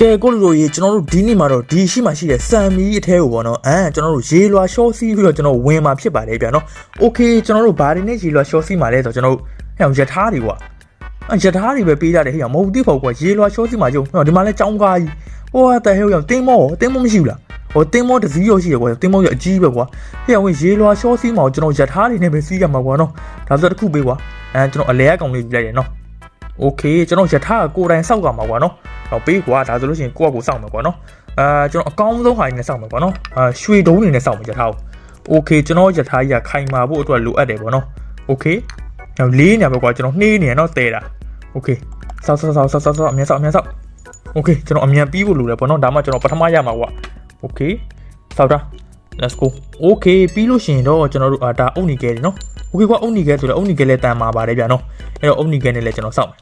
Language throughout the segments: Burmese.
ကဲကိုလူတို့ရေကျွန်တော်တို့ဒီနေ့မှာတော့ဒီရှိမှရှိတဲ့စံမီအထဲကိုပေါ့နော်အဲကျွန်တော်တို့ရေလွာရှော့စီးပြီးတော့ကျွန်တော်ဝင်มาဖြစ်ပါတယ်ဗျာနော်โอเคကျွန်တော်တို့ဘာတွေနဲ့ရေလွာရှော့စီးมาလဲဆိုတော့ကျွန်တော်တို့ဟဲ့ရထားတွေကွာအရထားတွေပဲပေးကြတယ်ဟဲ့မဟုတ်သေးပါဘူးကွာရေလွာရှော့စီးมาကြုံဟဲ့ဒီမှာလဲចောင်းကားကြီးဟိုကတဲ့ဟဲ့ရတင်းမောတင်းမောမရှိဘူးလားဟိုတင်းမောတစ်စီးရောရှိရကွာတင်းမောရအကြီးပဲကွာဟဲ့ဝင်ရေလွာရှော့စီးมาကိုကျွန်တော်ရထားတွေနဲ့ပဲစီးရမှာကွာနော်ဒါဆိုတစ်ခုပေးကွာအဲကျွန်တော်အလဲအကောင်လေးပြလိုက်ရနော်โอเคကျွန်တော်ရထားကိုယ်တိုင်စောက်ကမှာကွာနော် တော့ပေးကွာဒါဆိုလို့ရှိရင်ကိုယ့်အကူစောင့်မှာကွာနော်အာကျွန်တော်အကောင်းဆုံးဟာနေနဲ့စောင့်မှာကွာနော်အာရွှေတုံးနေနဲ့စောင့်မှာရထားကိုโอเคကျွန်တော်ရထားကြီးကခိုင်မာဖို့အတွက်လိုအပ်တယ်ပေါ့နော်โอเคတော့လေးနေပဲကွာကျွန်တော်နှေးနေရနော်တဲတာโอเคစောက်စောက်စောက်စောက်စောက်စောက်အမြန်စောက်အမြန်စောက်โอเคကျွန်တော်အမြန်ပြီးဖို့လိုတယ်ပေါ့နော်ဒါမှကျွန်တော်ပထမရမှာကွာโอเคစောက်တာ let's go okay ပြီးလို့ရှိရင်တော့ကျွန်တော်တို့အာဒါအုတ်နီကဲတယ်နော် okay ကွာအုတ်နီကဲဆိုတော့အုတ်နီကဲလည်းတန်မာပါတယ်ဗျာနော်အဲ့တော့အုတ်နီကဲနဲ့လည်းကျွန်တော်စောက်မယ်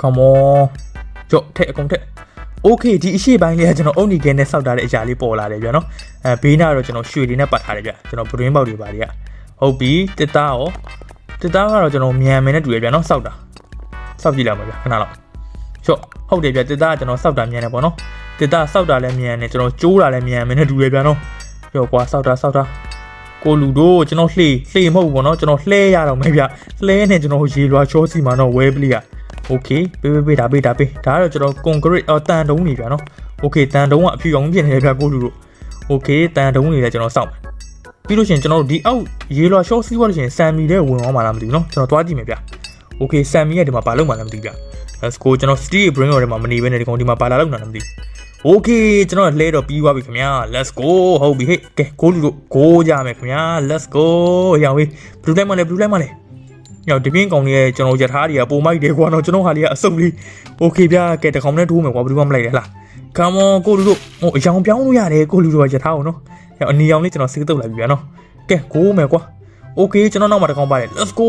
come on ကြော့ထက်အကုန်ထက် okay ဒီအရှိပိုင်းလေးကကျွန်တော်အုတ်နီကဲနဲ့စောက်ထားတဲ့အရာလေးပေါ်လာတယ်ဗျာနော်အဲဘေးနာတော့ကျွန်တော်ရွှေတွေနဲ့ပတ်ထားတယ်ဗျာကျွန်တော်ဘရင်းပေါက်တွေပါတွေကဟုတ်ပြီတစ်သားရောတစ်သားကတော့ကျွန်တော်မြန်မယ်နဲ့တူရဗျာနော်စောက်တာစောက်ကြည့်လိုက်ပါဗျာခဏလောက်ချော့ဟုတ်တယ်ဗျာတစ်သားကကျွန်တော်စောက်တာမြန်တယ်ပေါ့နော်တစ်သားစောက်တာလည်းမြန်တယ်ကျွန်တော်ကျိုးတာလည်းမြန်မယ်နဲ့တူရဗျာနော်ပြောကွာစောက်တာစောက်တာကိုလူတို့ကျွန်တော်လှေလှေမဟုတ်ဘူးပေါ့နော်ကျွန်တော်လှဲရတော့မယ်ဗျလှဲနဲ့ကျွန်တော်ရေလွာချောစီမှာတော့ဝဲပလီက โอเคပေးပေးပေးဒါပေးဒါပေးဒါကတော့ကျွန်တော် concrete အော်တန်တုံးနေဗျာနော်โอเคတန်တုံးကအဖြူအောင်ပြင်နေတယ်ဗျာကိုလူတို့โอเคတန်တုံးနေလည်းကျွန်တော်စောင့်မယ်ပြီးလို့ရှိရင်ကျွန်တော်တို့ဒီအောက်ရေလွာ short စီးသွားလို့ရှိရင်ဆမ်မီတဲ့ဝင်သွားမှာလားမသိဘူးเนาะကျွန်တော်သွားကြည့်မယ်ဗျာโอเคဆမ်မီရဲ့ဒီမှာဘာလုပ်မှလည်းမသိဘူးဗျာ let's go ကျွန်တော် city brain ရောထဲမှာမနေဘဲနဲ့ဒီကောင်ဒီမှာဘာလာလုပ်နေတာလည်းမသိဘူးโอเคကျွန်တော်လှဲတော့ပြီးသွားပြီခင်ဗျာ let's go ဟုတ်ပြီဟဲ့ကဲကိုလူတို့ကိုကြမယ်ခင်ဗျာ let's go ရောင်ဝေး blue light မလဲ blue light မလဲ ညောင်ဒီပြင်းကောင်လေးရဲ့ကျွန်တော်ရထားတွေကပုံမိုက်တယ်ကွာတော့ကျွန်တော်ဟာလေးကအစုံလေးโอเคဗျာကဲတကောင်နဲ့ထိုးမယ်ကွာဘယ်သူမှမလိုက်တယ်ဟလား come on ကိုလူတို့ဟိုအယောင်ပြောင်းလို့ရတယ်ကိုလူတို့ကရထားအောင်နော်ဟဲ့အနီအောင်လေးကျွန်တော်စေးတုပ်လိုက်ပြီဗျာနော်ကဲကိုမယ်ကွာโอเคကျွန်တော်နောက်မှာတကောင်ပါတယ် let's go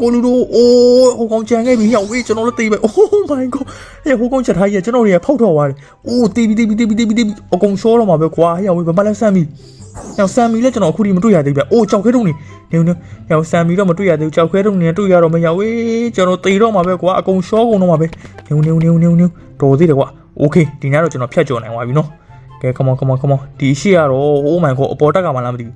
ကိုလူတို့အိုးဟိုကောင်ကြံခဲ့ပြီဟောက်ဝေးကျွန်တော်လည်းတေးပဲ oh my god ဟဲ့ဟိုကောင်ချက်ထားကြီးကျွန်တော်တွေကဖောက်တော့သွားတယ်အိုးတေးပြီတေးပြီတေးပြီတေးပြီတေးပြီအကုန်ရှောတော့မှာပဲကွာဟဲ့ဝေးဘာမှလည်းဆမ်းပြီ ။ ရောက်ဆမ်မီလည်းကျွန်တော်အခုထိမတွေ့ရသေးဘူးဗျ။အိုးကြောက်ခဲတုံနေနေနေရောက်ဆမ်မီတော့မတွေ့ရသေးဘူးကြောက်ခဲတုံနေတွေ့ရတော့မရောက်ဝေးကျွန်တော်တေတော့မှာပဲကွာအကုန်ရှောကုန်တော့မှာပဲနေနေနေနေနေတော်သေးတယ်ကွာ။ Okay ဒီနေ့တော့ကျွန်တော်ဖြတ်ကျော်နိုင်သွားပြီနော်။ကဲ come on come on come on ဒီရှေ့ကတော့ oh my god အပေါ်တက်ကမှလားမသိဘူး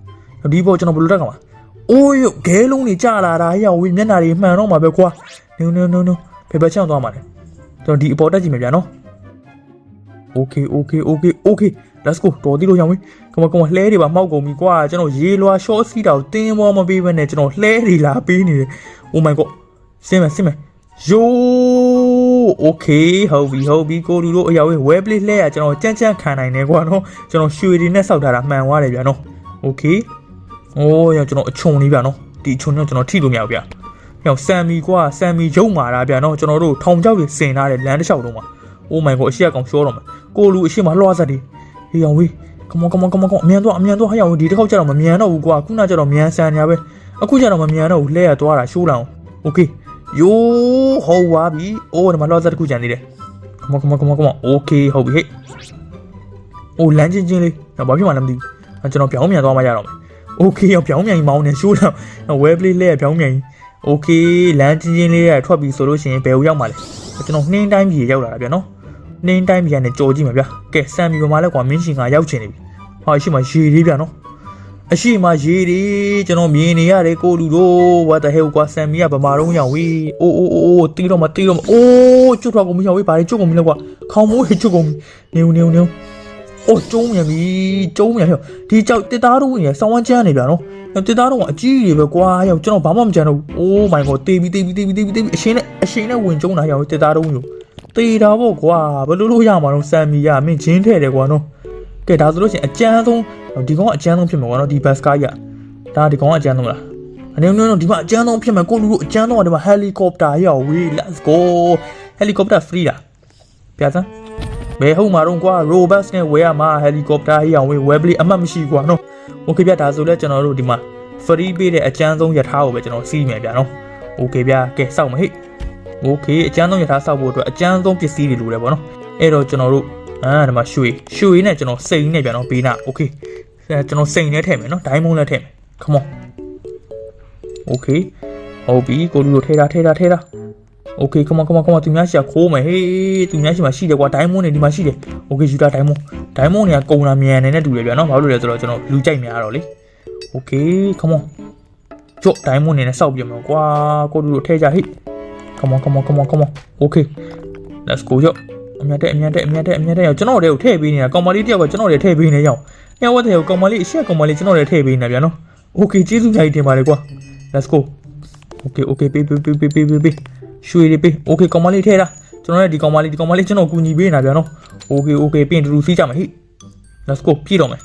။ဒီပေါ်ကျွန်တော်ဘယ်လိုတက်ကမှာ။အိုးရုပ်ခဲလုံးတွေကြာလာတာရောက်ဝေးမျက်နှာတွေမှန်တော့မှာပဲကွာ။နေနေနေနေဘယ်ဘက်ချောင်းသွားမှာလဲ။ကျွန်တော်ဒီအပေါ်တက်ကြည့်မယ်ဗျာနော်။ Okay okay okay okay let's go တော်သေးလို့ရောင်းဝေးကမကမလှဲတွေပါမှောက်ကုန်ပြီကွာကျွန်တော်ရေလွာ short စီးတာကိုတင်းမောမပေးဘဲနဲ့ကျွန်တော်လှဲတွေလာပေးနေတယ် oh my god စင်မစင်မယိုး okay ဟုတ်ပြီဟုတ်ပြီကိုလူတို့အရာဝေး web play လှဲရကျွန်တော်ကြမ်းကြမ်းခံနိုင်တယ်ကွာနော်ကျွန်တော်ရွှေတွေနဲ့စောက်ထားတာမှန်သွားတယ်ဗျာနော် okay အိုးရကျွန်တော်အချုံလေးဗျာနော်ဒီအချုံနဲ့ကျွန်တော်ထိလို့မရဘူးဗျာဟောဆမ်မီကွာဆမ်မီရုံမာတာဗျာနော်ကျွန်တော်တို့ထောင်ချောက်တွေစင်ထားတယ်လမ်းတစ်လျှောက်လုံးမှာ oh my god အရှိရကောင်ရှောတော့မယ်ကိုလူအရှိမလွှားစက်တွေ ဟေးအောင်ဝေး come on come on come on come on အမြန်တော့အမြန်တော့ဟဲ့အောင်ဒီတစ်ခေါက်ကျတော့မမြန်တော့ဘူးကွာခုနကျတော့မြန်ဆန်ညာပဲအခုကျတော့မမြန်တော့ဘူးလှဲရသွားတာရှိုးလာအောင် okay ယိုးဟောပါပြီအိုးဒီမှာလွှားစက်တစ်ခုကျန်သေးတယ် come on come on come on come on okay ဟုတ်ပြီဟဲ့အိုးလမ်းချင်းချင်းလေးတော့ဘာဖြစ်မှလည်းမသိဘူးကျွန်တော်ပြောင်းမြန်သွားမှရတော့မယ် okay ရောပြောင်းမြန်မောင်းနေရှိုးလာ web play လဲပြောင်းမြန် okay လမ်းချင်းချင်းလေးရထွက်ပြီဆိုလို့ရှိရင်ဘယ်ကိုရောက်မှာလဲကျွန်တော်နှင်းတိုင်းပြည်ရောက်လာတာဗျာနော် နှင်းတိုင်းပြန်နဲ့ကြော်ကြည့်မှာဗျာကဲစံမီပေါ်မှာလဲကွာမင်းရှင်ကရောက်ချင်နေပြီဟာအရှိမရေလေးဗျာနော်အရှိမရေလေးကျွန်တော်မြင်နေရတယ်ကိုလူတို့ what the hell ကွာစံမီကဗမာတော့ရောက်ဝေးအိုးအိုးအိုးအိုးတီးတော့မတီးတော့မအိုးကျွတ်ထွက်ကုန်မရောက်ဝေးဘာလဲကျွတ်ကုန်ပြီလဲကွာခေါင်းမိုးဟိကျွတ်ကုန်နေနေနေအိုးကျုံးမြန်ပြီကျုံးမြန်ဟဲ့ဒီကြောက်တစ်သားတော့ဝင်ရဆောင်းဝမ်းချမ်းနေဗျာနော်တစ်သားတော့အကြီးကြီးပဲကွာရောက်ကျွန်တော်ဘာမှမကြမ်းတော့ဘူး oh my god တေးပြီတေးပြီတေးပြီတေးပြီတေးပြီအရှင်နဲ့အရှင်နဲ့ဝင်ကျုံးတာရောက်တစ်သားတော့ဝင် သေတာပေါ့ကွာဘယ်လိုလုပ်ရမှာတော့စံမီရမင်းဂျင်းထဲ့တယ်ကွာနော်ကဲဒါဆိုလို့ရှိရင်အကျန်းဆုံးဒီကောင်ကအကျန်းဆုံးဖြစ်မှာကွာနော်ဒီဘတ်စကားကြီးကဒါဒီကောင်ကအကျန်းဆုံးလားအနေနဲ့တော့ဒီမှာအကျန်းဆုံးဖြစ်မှာကိုလူတို့အကျန်းဆုံးကဒီမှာဟယ်လီကော်ပတာရောက်ဝေး let's go ဟယ်လီကော်ပတာ free လားပြသဘယ်ဟုတ်မှာတော့ကွာ robust နဲ့ဝယ်ရမှာဟယ်လီကော်ပတာရောက်ဝေး webley အမှတ်မရှိကွာနော် okay ပြဒါဆိုလဲကျွန်တော်တို့ဒီမှာ free ပေးတဲ့အကျန်းဆုံးရထားကိုပဲကျွန်တော်စီးမယ်ဗျာနော် okay ဗျာကဲစောင့်မဟိ့ โอเคအကျန်းဆုံးယထာစောက်ဖို့အတွက်အကျန်းဆုံးပစ္စည်းတွေလိုတယ်ပေါ့နော်အဲ့တော့ကျွန်တော်တို့အာဒီမှာရွှေရွှေနဲ့ကျွန်တော်စိန်နဲ့ဗျာနော်ဘေးနာโอเคအဲကျွန်တော်စိန်နဲ့ထည့်မယ်နော်ဒိုင်းမုန်းနဲ့ထည့်မယ် come on โอเคဟုတ်ပြီကိုလူတို့ထဲတာထဲတာထဲတာ Okay come on come on come on သူများရှိခိုးမယ်ဟေးသူများရှိမှာရှိတယ်ကွာ diamond တွေဒီမှာရှိတယ် Okay ယူတာ diamond diamond တွေကကုံလာမြန်နေနဲ့တူတယ်ဗျာနော်ဘာလို့လဲဆိုတော့ကျွန်တော်လူကြိုက်များတော့လေ Okay come on ကြော့ diamond နေနဲ့စောက်ပြမယ်ကွာကိုတို့တို့ထဲကြဟေး come on come on come on come on Okay let's go ကြော့အမြတ်တဲ့အမြတ်တဲ့အမြတ်တဲ့အမြတ်တဲ့ရောက်ကျွန်တော်တွေကိုထည့်ပေးနေတာကောင်မလေးတယောက်ကကျွန်တော်တွေထည့်ပေးနေရောက်ညဝတ်တဲ့ကောင်မလေးအရှက်ကောင်မလေးကျွန်တော်တွေထည့်ပေးနေတာဗျာနော် Okay ကျေးဇူးများကြီးတင်ပါတယ်ကွာ let's go Okay okay ပေးပေးပေးပေးပေးပေးပေးရွှေတွေပေး Okay ကောင်မလေးထဲတာကျွန်တော်လည်းဒီကောင်မလေးဒီကောင်မလေးကျွန်တော်ကူညီပေးနေတာဗျာနော် Okay okay ပြင်တူတူစီးကြမယ်ဟိ let's go ပြည့်တော့မယ်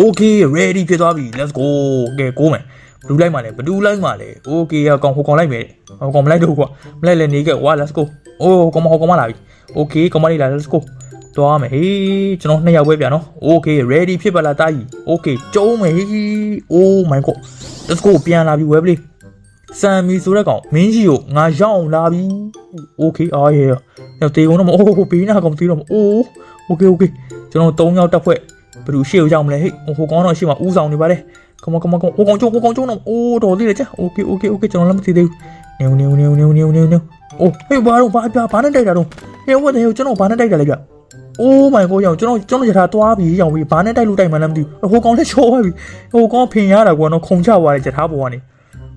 Okay ready ဖြစ်သွားပြီ let's go ကဲကိုမယ်ဘ လူးလိုက်မှလဲဘလူးလိုက်မှလဲ Okay အကောင်ဟိုကောင်လိုက်မယ်ဟိုကောင်မလိုက်တော့ကွာမလိုက်လဲနေခဲ့ဝါ let's go အိုးကောင်မဟိုကောင်မလာပြီ Okay ကောင်မလေးလာ let's go သွားမယ်ဟေးကျွန်တော်နှစ်ယောက်ပဲဗျာနော် Okay ready ဖြစ်ပါလားတာကြီး Okay ကျုံးမယ်ဟေး Oh my god let's go ပြန်လာပြီဝဲပလေးစံမီဆိုတဲ့ကောင်မင်းကြီးကိုငါရောက်အောင်လာပြီ Okay အားရရောက်တေကုန်တော့မအိုးဘေးနာကောင်တေးတော့မအိုး Okay okay ကျွန်တော်၃ယောက်တက်ဖွဲ့ဘယ်သူရှေ့ကိုရောက်မလဲဟေးဟိုကောင်တော့ရှေ့မှာဦးဆောင်နေပါတယ် come on come on come on ဟိုကောင်ကျုံဟိုကောင်ကျုံတော့အိုးတော်သေးတယ်ကြာ Okay okay okay ကျွန်တော်လည်းမသိသေးဘူးနေနေနေနေနေနေနေအိုးဟေးဘာတော့ဘာပြဘာနဲ့တိုက်တာတော့ဟေးဝတ်တယ်ကျွန်တော်ဘာနဲ့တိုက်တာလဲဗျ Oh my god ရောင်ကျွန်တော်ကျွန်တော်ရထားသွားပြီရောင်ပြီဘာနဲ့တိုက်လို့တိုက်မှန်းလည်းမသိဘူးဟိုကောင်လည်းချောသွားပြီဟိုကောင်ဖင်ရတာကွာနော်ခုံချသွားတယ်ရထားပေါ်ကနေ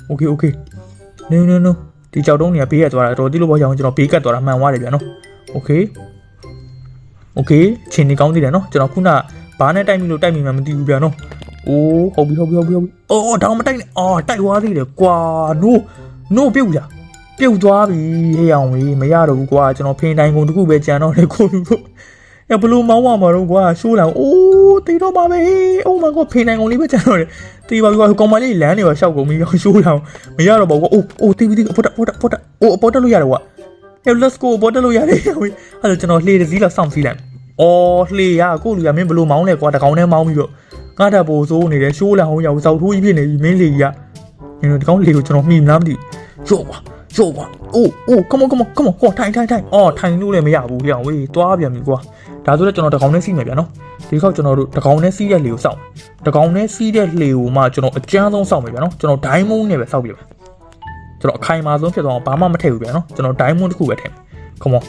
Okay okay နေနေနေဒီကြောက်တုံးနေဘေးရသွားတာတော်တိလို့ပေါ့ရောင်ကျွန်တော်ဘေးကတ်သွားတာမှန်သွားတယ်ဗျာနော် Okay Okay ချင်းနေကောင်းသေးတယ်နော်ကျွန်တော်ခုနဘာနဲ့တိုက်မိလို့တိုက်မိမှမသိဘူးဗျာနော် အိုးဟုတ်ပြီဟုတ်ပြီဟုတ်ပြီဟုတ်ပြီအော်ဒါမတိုက်နဲ့အော်တိုက်သွားသေးတယ်ကွာ no no ပြုတ်ကြပြုတ်သွားပြီဟေးအောင်ဝေးမရတော့ဘူးကွာကျွန်တော်ဖင်တိုင်းကုန်တစ်ခုပဲကြံတော့တယ်ကိုလူတို့။ဘလို့မောင်းဝမှာတော့ကွာရှိုးလာ။အိုးတေတော့ပါပဲ။ Oh my god ဖေးနိုင်ကုန်လေးပဲကျန်တော့တယ်။တေးပါပြီကွာကောင်မလေးလမ်းတွေပါရှောက်ကုန်ပြီ။ရှိုးလာ။မရတော့ပါဘူးကွာ။အိုးအိုးတေးပြီတေးပေါ်တာပေါ်တာပေါ်တာ။အိုးပေါ်တက်လို့ရတယ်ကွာ။ Hey let's go ပေါ်တက်လို့ရတယ်။ဟိုအဲ့တော့ကျွန်တော်လှေတစ်စီးလောက်စောင့်စီးလိုက်။အော်လှေရကိုလူရမင်းဘလို့မောင်းလဲကွာတကောင်နဲ့မောင်းပြီးတော့ ငါတက်ပိုဆိုးနေတယ်ရှိုးလာဟောင်းရောက်စောက်ထိုးကြီးဖြစ်နေပြီမင်းလေကြီးက။ညဒီကောင်လေကိုကျွန်တော်မှီမလားမသိဘူး။ရော့ကွာ။ရော့ကွာ။အိုးအိုး come on come on come on ကွာထိုင်ထိုင်ထိုင်။အော်ထိုင်လို့လည်းမရဘူးဟေ့အောင်ဝေးသွားပြန်ပြီကွာ။ဒါဆိုတော့ကျွန်တော်တကောင်နဲ့စီးမယ်ဗျာနော်ဒီခေါက်ကျွန်တော်တို့တကောင်နဲ့စီးတဲ့လေကိုစောင့်တကောင်နဲ့စီးတဲ့လေကိုမှကျွန်တော်အကျန်းဆုံးစောင့်မယ်ဗျာနော်ကျွန်တော်ဒိုင်းမုန်းနဲ့ပဲစောင့်ပြပါကျွန်တော်အခိုင်အမာဆုံးဖြစ်သွားအောင်ဘာမှမထည့်ဘူးဗျာနော်ကျွန်တော်ဒိုင်းမုန်းတစ်ခုပဲထည့်မယ် come on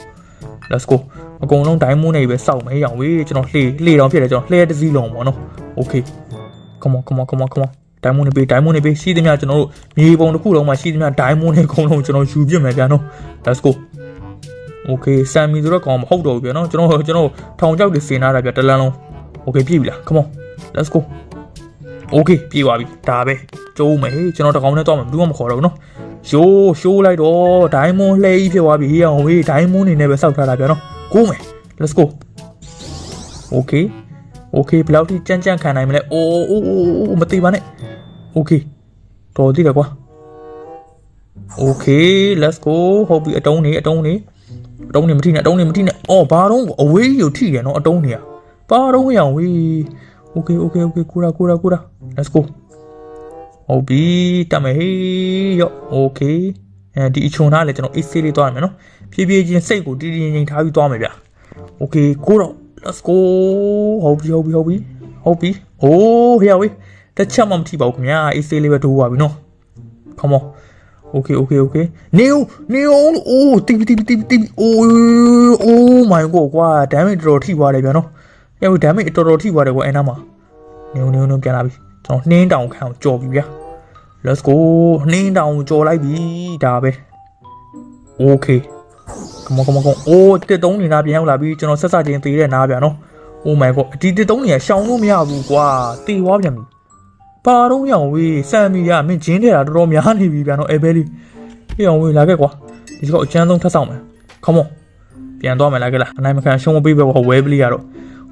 let's go အကုန်လုံးဒိုင်းမုန်းနဲ့ပဲစောင့်မယ်ရောင်ဝေးကျွန်တော်လှေလှေတောင်ဖြစ်တယ်ကျွန်တော်လှေတစ်စီးလုံးပေါ့နော် okay come on come on come on come on ဒိုင်းမုန်းနဲ့ပေးဒိုင်းမုန်းနဲ့ပေးရှိသမျှကျွန်တော်တို့မြေပုံတစ်ခုလုံးမှာရှိသမျှဒိုင်းမုန်းနဲ့အကုန်လုံးကျွန်တော်ယူပြမယ်ဗျာနော် let's go Okay ဆမ်မီဆိုတော့ကောင်မဟုတ်တော့ဘူးဗျာနော်ကျွန်တော်ကျွန်တော်ထောင်ချောက်တွေစင်ထားတာဗျာတလန်းလုံး Okay ပြည့်ပြီလား come on let's go Okay ပြည့်သွားပြီဒါပဲကျိုးမယ်ကျွန်တော်တကောင်နဲ့တော့မှဘူးမှမခေါ်တော့ဘူးနော်ရှိုးရှိုးလိုက်တော့ဒိုင်းမွန်လှဲကြီးဖြစ်သွားပြီဟေးအောင်ဝေးဒိုင်းမွန်နေနဲ့ပဲစောက်ထားတာဗျာနော် ကိုမယ် let's go Okay Okay ဘယ်လောက်ထိကြမ်းကြမ်းခံနိုင်မလဲအိုးအိုးအိုးအိုးမသိပါနဲ့ Okay တော်သေးတယ်ကွာ Okay let's go ဟုတ်ပြီအတုံးနေအတုံးနေအတုံးနေမထိနဲ့အတုံးနေမထိနဲ့အော်ဘာတော့အဝေးကြီးကိုထိရနော်အတုံးနေอ่ะဘာတော့ရအောင်ဝေး Okay okay okay ကိုရာကိုရာကိုရာ let's go ဟုတ်ပြီတတ်မယ်ဟေးရော့ Okay အဲဒီအချုံသားလည်းကျွန်တော် AC လေးသွားရမယ်နော် ဖြည်းဖြည်းချင်းစိတ်ကိုတည်တည်ငြိမ်ထားပြီးသွားမယ်ဗျ Okay ကိုတော့ let's go ဟုတ်ပြီဟုတ်ပြီဟုတ်ပြီဟုတ်ပြီအိုးဟေးဝေးတစ်ချက်မှမထိပါဘူးခင်ဗျာ AC လေးပဲထိုးပါပြီနော် come on Okay okay okay နေဦးနေဦးအိုးတီးတီးတီးတီးအိုးအိုး my god ကွာ damage တော်တော်ထိသွားတယ်ဗျာနော်အဲဟို damage တော်တော်ထိသွားတယ်ကွာအဲ့နားမှာနေဦးနေဦးနေပြန်လာပြီကျွန်တော်နှင်းတောင်ခံအောင်ကြော်ပြီဗျာ let's go နှင်းတောင်ကြော်လိုက်ပြီဒါပဲ okay come on come on come on အိုးတစ်တုံးနေနာပြန်ရောက်လာပြီကျွန်တော်ဆက်စချင်းသေးတဲ့နားဗျာနော် oh my god ဒီတစ်တုံးနေရှောင်လို့မရဘူးကွာတေသွားပြန်ပြီပါတော့ရောင်ဝေးစံမီရမင်းဂျင်းထဲတာတော်တော်များနေပြီဗျာနော်အဲဘဲလေးပြေအောင်ဝေးလာခဲ့ကွာဒီကောအချမ်းဆုံးထပ်ဆောင်မယ် come on ပြန်သွားမယ်လားကလားအနိုင်မခံရှုံးမပေးပဲဟောဝဲပလီကတော့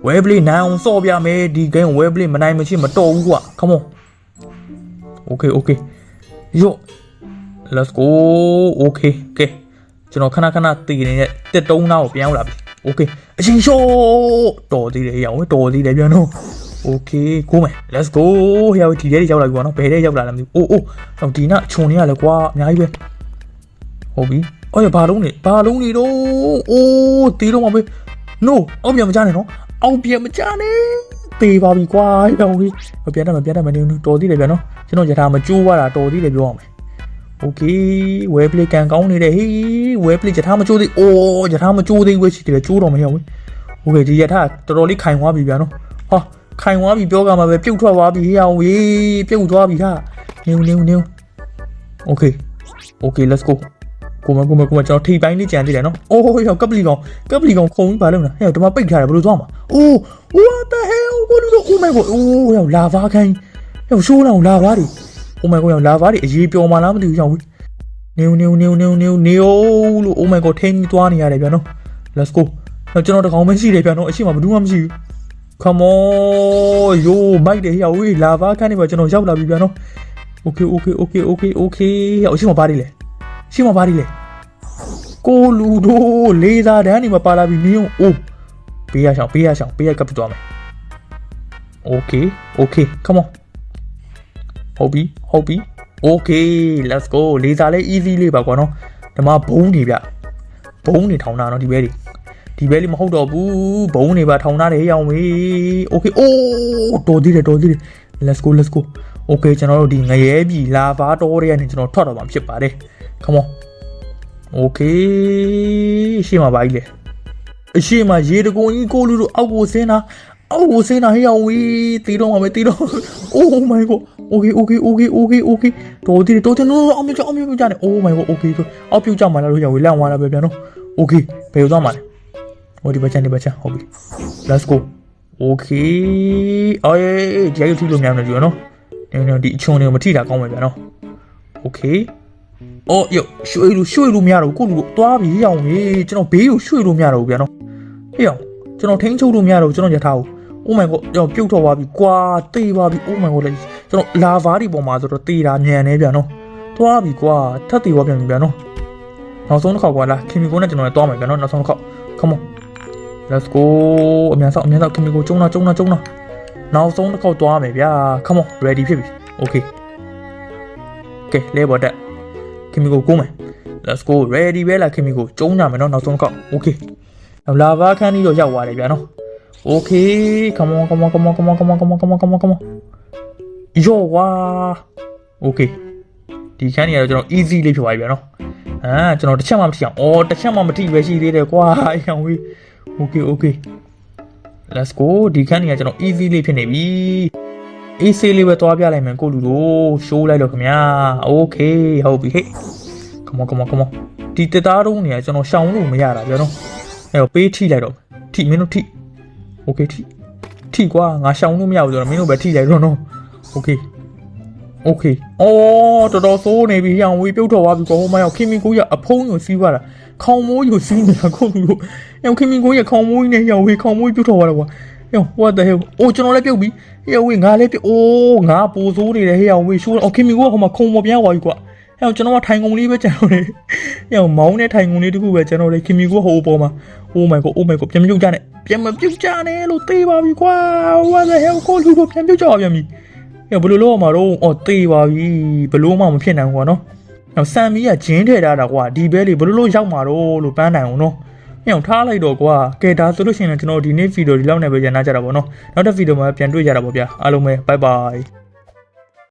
ဝဲပလီနိုင်အောင်စော့ပြမယ်ဒီဂိမ်းဝဲပလီမနိုင်မချင်းမတော်ဘူးကွာ come on okay okay ယော let's go okay okay ကျွန်တော်ခဏခဏတည်နေတဲ့တက်တုံးသားကိုပြန်ရောက်လာပြီ okay အချင်းရှော့တော်သေးတယ်ရောင်တော်သေးတယ်ပြန်တော့ Okay ကိုမယ် let's go ဟဲ့ဒီထဲရောက်လာပြီကွာနော်ဘယ်ထဲရောက်လာလဲမသိဘူးအိုးအိုးဒီနာခြုံနေရလဲကွာအများကြီးပဲဟုတ်ပြီအော်ရဘာလုံးနေဘာလုံးနေတော့အိုးတေးတော့မပဲ no အောက်ပြန်မကြနဲ့နော်အောက်ပြန်မကြနဲ့တေးပါပြီကွာရောင်ကြီးမပြန်တတ်မပြန်တတ်မနေဘူးတော်သေးတယ်ဗျာနော်ကျွန်တော်ယထာမကျိုးသွားတာတော်သေးတယ်ပြောရမယ် โอเคဝဲပလေးကန်ကောင်းနေတယ်ဟေးဝဲပလေးယထာမကျိုးသေးအိုးယထာမကျိုးသေးဝဲရှိတယ်ကျိုးတော့မရဘူးโอเคဒီယထာတော်တော်လေးခိုင်သွားပြီဗျာနော်ဟာခိုင်သွားပြီပြောကမှာပဲပြုတ်ထွက်သွားပြီဟေးအောင်ဝေးပြုတ်သွားပြီဟာနေဦးနေဦးနေဦးโอเคโอเค let's go ကိုမကိုမကိုမကျွန်တော်ထိပ်ပိုင်းလေးကြံသေးတယ်နော်အိုးရောက်ကပလီကောင်ကပလီကောင်ခုံပြီးပါလို့လားဟဲ့ဒီမှာပိတ်ထားတယ်ဘယ်လိုသွားမှာအိုး what the hell ကိုလူတော့ oh my god အိုးရောလာဗာခိုင်းရောရှိုးလောင်လာဗာတွေ oh my god ရောလာဗာတွေအရေးပြောမှလားမသိဘူးရောင်ဝေးနေဦးနေဦးနေဦးနေဦးနေဦးနေဦးလို့ oh my god ထိန်းပြီးသွားနေရတယ်ဗျာနော် let's go တော့ကျွန်တော်တကောင်မရှိတယ်ဗျာနော်အရှိမဘယ်သူမှမရှိဘူး come on yo မိုက်တယ်ဟဲ့ဝေးလာဗာခိုင်းနေပါကျွန်တော်ရောက်လာပြီဗျာနော် okay okay okay okay okay ဟဲ့အရှိမပါသေးလေအရှိမပါသေးလေကိုလူတို့လေးစားတန်းနေမှာပါလာပြီနင်းအိုးပေးရရှောင်ပေးရရှောင်ပေးရကပ်ပြသွားမယ် Okay okay come on ဟုတ်ပြီဟုတ်ပြီ okay let's go လေစာလည်း easy လေးပါကွာနော်ဒီမှာဘုံတွေဗျဘုံတွေထောင်တာနော်ဒီဘဲတွေဒီဘဲလေးမဟုတ်တော့ဘူးဘုံတွေပါထောင်တာတယ်ရောင်မေး okay အိုးတော်သေးတယ်တော်သေးတယ် let's go let's go okay ကျွန်တော်တို့ဒီငရဲပြီလာဘာတော်တွေကနေကျွန်တော်ထွက်တော့မှာဖြစ်ပါတယ် come on okay ရှေ့မှာပါကြီးလေအရှိမရေတကုံကြီးကိုလူတို့အောက်ကိုဆင်းတာ အောက်ကိုဆင်းတာဟေ့အောင်ဝေးတီးတော့မှာပဲတီးတော့ Oh my god okay okay okay okay okay တော်တီးတော်တီးနော်အောင်မြကြအောင်မြကြနေ Oh my god okay ဆိုအောက်ပြုတ်ကြမှာလားလို့ရဝေးလန့်သွားတာပဲပြန်နော် Okay ဘယ်လိုသွားမှာလဲဟိုဒီဘက်ချန်ဒီဘက်ချန်ဟုတ်ပြီ Let's go Okay အော်ဒီရုပ်ထိလို့များနေကြနော်နင်တို့ဒီအချုံတွေကိုမထိတာကောင်းမယ်ဗျာနော် Okay အော်ယောရွှေလူရွှေလူမရတော့ကိုလူတို့သွားပြီရောင်ကြီးကျွန်တော်ဘေးကိုရွှေလူမရတော့ဘူးဗျာနော်ဟေ့အောင်ကျွန်တော်ထိန်းချုပ်လို့မရတော့ဘူးကျွန်တော်ရထားဘူး Oh my god ကျွန်တော်ပြုတ်ထွက်သွားပြီကွာတေးပါပြီ Oh my god လေကျွန်တော်လာဗားဒီပေါ်မှာဆိုတော့တေးတာညံနေဗျာနော်သွားပြီကွာထပ်တေးသွားပြန်ပြီဗျာနော်နောက်ဆုံးတစ်ခေါက်ကွာလာခင်မီကိုနဲ့ကျွန်တော်လည်းသွားမယ်ဗျာနော်နောက်ဆုံးတစ်ခေါက် come on let's go အမြန်ဆုံးအမြန်ဆုံးခင်မီကိုကျုံးတာကျုံးတာကျုံးတာနောက်ဆုံးတစ်ခေါက်သွားမယ်ဗျာ come on ready ဖြစ်ပြီ okay ကဲလဲပေါ်တက်ခင်မီကိုကိုမယ် let's go ready ပဲလားခင်မီကိုကျုံးကြမယ်နော်နောက်ဆုံးတစ်ခေါက် okay နောက်လာဗာခန်းကြီးတော့ရောက်သွားတယ်ဗျာနော် Okay, come on, come on, come on, come on, come on, come on, come on, come on, come on. Yo, wow. Okay. ဒီခန်းကြီးကတော့ကျွန်တော် easy လေးဖြစ်သွားပြီဗျာနော်။အာကျွန်တော်တစ်ချက်မှမထိအောင်။အော်တစ်ချက်မှမထိပဲရှိသေးတယ်ကွာ။အေးအောင်ဝေး။ Okay, okay. Let's go. ဒီခန်းကြီးကကျွန်တော် easy လေးဖြစ်နေပြီ။ easy လေးပဲသွားပြလိုက်မယ်ကိုလူတို့။ show လိုက်တော့ခင်ဗျာ။ Okay, ဟုတ်ပြီဟဲ့။ Come on, come on, come on. ဒီတသားတုံးနေရာကျွန်တော်ရှောင်လို့မရတာဗျာနော်။အဲ့တော့ပေးထိလိုက်တော့။ထိမင်းတို့ထိ။ โอเคထိထိကွာငါရှောင်လို့မရဘူးဆိုတော့မင်းတို့ပဲထိလိုက်တော့နော်โอเคโอเคအော်တော်တော်ဆိုးနေပြီဟောင်ဝေးပြုတ်တော့သွားပြီကောဟိုမရောက်ခင်မီကိုရအဖုံးကိုစီးသွားတာခေါင်မိုးကိုစီးနေတာကိုလူတို့အဲ့ခင်မီကိုရခေါင်မိုးကြီးနဲ့ဟောင်ဝေးခေါင်မိုးကြီးပြုတ်တော့သွားတာကွာ ယော what the hell အိုးကျွန်တော်လည်းပြုတ်ပြီဟေးဝေးငါလည်းပြုတ်အိုးငါပိုဆိုးနေတယ်ဟေးအောင်ဝေးရှိုးအော်ခင်မီကဟိုမှာခုံပေါ်ပြန်သွားပြီကွာ ဟဲ့ကျွန်တော်ကထိုင်ကုန်လေးပဲကျန်တော့တယ်ဟဲ့မောင်းနဲ့ထိုင်ကုန်လေးတခုပဲကျန်တော့တယ်ခင်မီကဟိုပေါ်မှာ oh my god oh my god ပြန်မပြုတ်ကြနဲ့ပြန်မပြုတ်ကြနဲ့လို့သေးပါပြီကွာ what the hell ကိုလူတို့ပြန်ပြုတ်ကြပါပြန်ပြီဟဲ့ဘယ်လိုလုပ်ရမှာတော့အော်သေးပါပြီဘယ်လိုမှမဖြစ်နိုင်ဘူးကွာနော်ဟဲ့ဆမ်မီကဂျင်းထည့်ထားတာကွာဒီဘဲလေးဘယ်လိုလုပ်ရောက်မှာတော့လို့ပန်းနိုင်အောင်နော်။ညောင်ထားလိုက်တော့ကွာ။ကဲဒါဆိုလို့ရှိရင်လည်းကျွန်တော်ဒီနေ့ဗီဒီယိုဒီလောက်နဲ့ပဲရန်နာကြတာပေါ့နော်။နောက်တစ်ဗီဒီယိုမှာပြန်တွေ့ကြတာပေါ့ဗျာ။အားလုံးပဲ bye bye